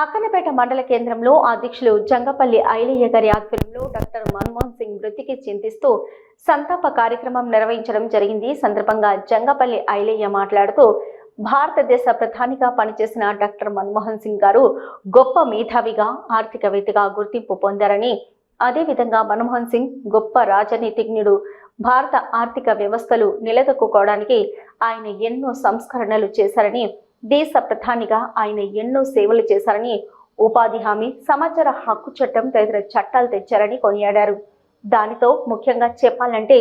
అక్కనపేట మండల కేంద్రంలో అధ్యక్షులు జంగపల్లి ఐలయ్య గారి ఆధ్వర్యంలో డాక్టర్ మన్మోహన్ సింగ్ మృతికి చింతిస్తూ సంతాప కార్యక్రమం నిర్వహించడం జరిగింది. సందర్భంగా జంగపల్లి ఐలయ్య మాట్లాడుతూ భారతదేశ ప్రధానిగా పనిచేసిన డాక్టర్ మన్మోహన్ సింగ్ గారు గొప్ప మేధావిగా ఆర్థికవేత్తగా గుర్తింపు పొందారని అదేవిధంగా మన్మోహన్ సింగ్ గొప్ప రాజనీతిజ్ఞుడు భారత ఆర్థిక వ్యవస్థలు నిలదొక్కుకోవడానికి ఆయన ఎన్నో సంస్కరణలు చేశారని దేశ ప్రధానిగా ఆయన ఎన్నో సేవలు చేశారని ఉపాధి హామీ సమాచార హక్కు చట్టం తదితర చట్టాలు తెచ్చారని కొనియాడారు. దానితో ముఖ్యంగా చెప్పాలంటే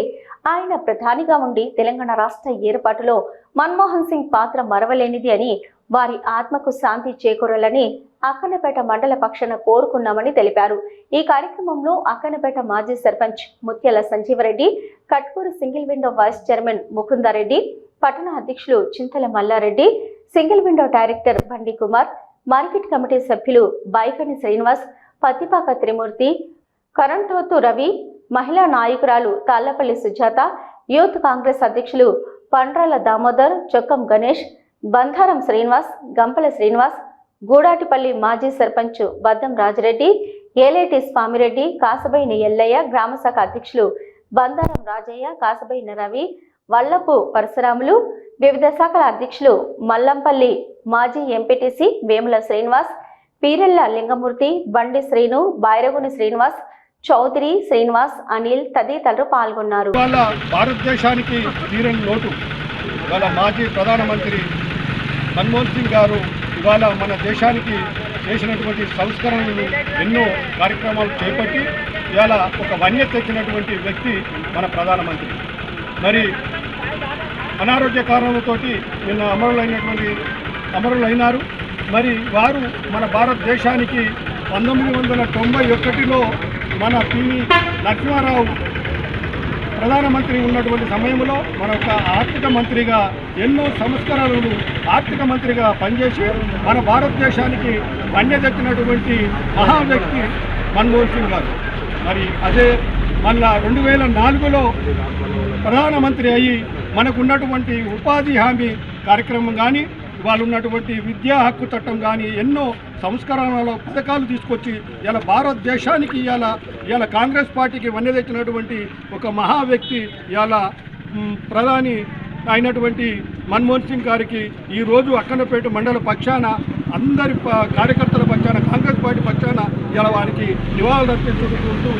ఆయన ప్రధానిగా ఉండి తెలంగాణ రాష్ట్ర ఏర్పాటులో మన్మోహన్ సింగ్ పాత్ర మరవలేనిది అని వారి ఆత్మకు శాంతి చేకూరాలని అక్కనపేట మండల పక్షాన కోరుకున్నామని తెలిపారు. ఈ కార్యక్రమంలో అక్కనపేట మాజీ sarpanch Mutyala Sanjeevareddy Katkur single window vice chairman Mukundareddy పట్టణ అధ్యక్షులు Chintala Mallareddy single window director Bandi Kumar market committee సభ్యులు బైకని శ్రీనివాస్ పత్తిపాక త్రిమూర్తి కరంటోతు రవి మహిళా నాయకురాలు తాళ్ళపల్లి సుజాత యూత్ కాంగ్రెస్ అధ్యక్షులు పండ్రాల దామోదర్ చొక్కం గణేష్ బంధారం శ్రీనివాస్ గంపల శ్రీనివాస్ గూడాటిపల్లి మాజీ సర్పంచ్ బద్దం రాజరెడ్డి ఏలేటి స్వామిరెడ్డి కాసబైని ఎల్లయ్య గ్రామశాఖ అధ్యక్షులు బందారం రాజయ్య కాసబైన రవి వల్లపు పరశురాములు వివిధ శాఖల అధ్యక్షులు మల్లంపల్లి మాజీ ఎంపీటీసీ వేముల శ్రీనివాస్ పీరెల్ల లింగమూర్తి బండి శ్రీను బైరగుని శ్రీనివాస్ చౌదరి శ్రీనివాస్ అనిల్ తదితరులు పాల్గొన్నారు. భారతదేశానికి తీరని లోటు ఇవాళ మాజీ ప్రధానమంత్రి మన్మోహన్ సింగ్ గారు ఇవాళ మన దేశానికి చేసినటువంటి సంస్కరణలు ఎన్నో కార్యక్రమాలు చేపట్టి ఇవాళ ఒక వన్య తెచ్చినటువంటి వ్యక్తి మన ప్రధానమంత్రి. మరి అనారోగ్య కారణాలతోటి నిన్న అమరులైనటువంటి అమరులైనారు. మరి వారు మన భారతదేశానికి పంతొమ్మిది వందల తొంభై ఒకటిలో మన పివి నరసింహారావు ప్రధానమంత్రి ఉన్నటువంటి సమయంలో మన ఒక ఆర్థిక మంత్రిగా ఎన్నో సంస్కరణలు ఆర్థిక మంత్రిగా పనిచేసి మన భారతదేశానికి తెచ్చినటువంటి మహా వ్యక్తి మన్మోహన్ సింగ్ గారు. మరి అదే మళ్ళా రెండు వేల నాలుగులో ప్రధానమంత్రి అయ్యి మనకు ఉన్నటువంటి ఉపాధి హామీ కార్యక్రమం కానీ వాళ్ళు ఉన్నటువంటి విద్యా హక్కు చట్టం కానీ ఎన్నో సంస్కరణల పథకాలు తీసుకొచ్చి ఇలా భారతదేశానికి ఇలా ఇలా కాంగ్రెస్ పార్టీకి వన్నె తెచ్చినటువంటి ఒక మహా వ్యక్తి ఇవాళ ప్రధాని అయినటువంటి మన్మోహన్ సింగ్ గారికి ఈరోజు అక్కనపేట మండల పక్షాన అందరి కార్యకర్తల పక్షాన కాంగ్రెస్ పార్టీ పక్షాన ఇలా వారికి నివాళులు అర్పించుకుంటూ